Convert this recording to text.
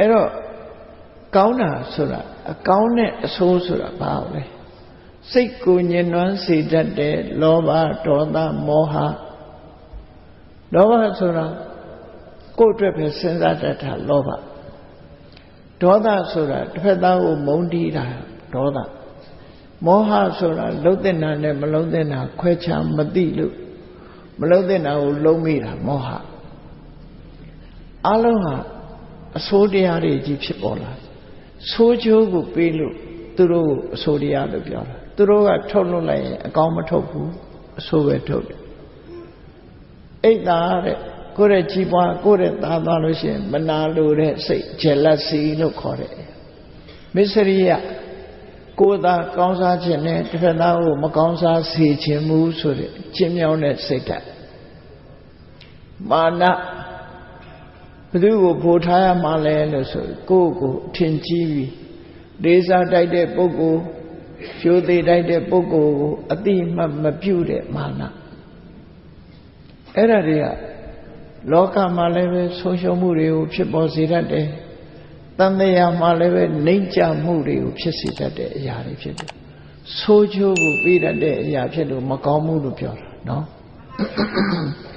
အဲ့တော့ကောင်းတာဆိုတာအကောင်းနဲ့အဆိုးဆိုတာဘာလဲစိတ်ကိုညှဉ်းနှွမ်းစေတတ်တဲ့လောဘဒေါသမောဟလောဘဆိုတာကိုယ့်အတွက်ပဲစဉ်းစားတတ်တာလောဘဒေါသဆိုတာတစ်ဖက်သားကိုမုန်းတီးတာဒေါသမောဟဆိုတာလုံးတဲ့နာနဲ့မလုံးတဲ့နာခွဲခြားမသိလို့မလုံးတဲ့နာကိုလုံးမိတာမောဟအလုံးဟာ အဆိုးတရားတွေကြီးဖြစ်ပေါ်လာဆိုးချိုးကိုပေးလို့သူတို့ကိုအဆိုးတရားလို့ပြောတာသူတို့ကထုတ်လွတ်လိုက်ရင်အကောင်းမထုတ်ဘူးအဆိုးပဲထုတ်တယ်အိတ်သာတဲ့ကိုယ့်ရဲ့ကြီးပွားကိုယ့်ရဲ့သားသွားလို့ရှိရင်မနာလိုတဲ့စိတ် jealousy လို့ခေါ်တယ်မစ္စရိယကိုယ်သာကောင်းစားခြင်းနဲ့တစ်ဖက်သားကိုမကောင်းစားစေခြင်းမူဆိုတဲ့ကျင်းမြောင်းတဲ့စိတ်ဓာတ်မာန ဘသူကိုဖိုထားရမှလဲလို့ဆိုကိုယ့်ကိုအထင်ကြီးပြီးလေးစားတိုက်တဲ့ပုဂ္ဂိုလ်ဖြိုးသေးတိုက်တဲ့ပုဂ္ဂိုလ်ကိုအတိမတ်မပြုတ်တဲ့မာနအဲ့ဒါတွေကလောကမှာလည်းပဲဆုံးရှုံးမှုတွေကိုဖြစ်ပေါ်စေတတ်တယ်။တန်တရားမှာလည်းပဲနှိမ့်ချမှုတွေကိုဖြစ်စေတတ်တဲ့အရာတွေဖြစ်တယ်။ဆိုးချိုးကိုပြီးတတ်တဲ့အရာဖြစ်လို့မကောင်းဘူးလို့ပြောတာနော်။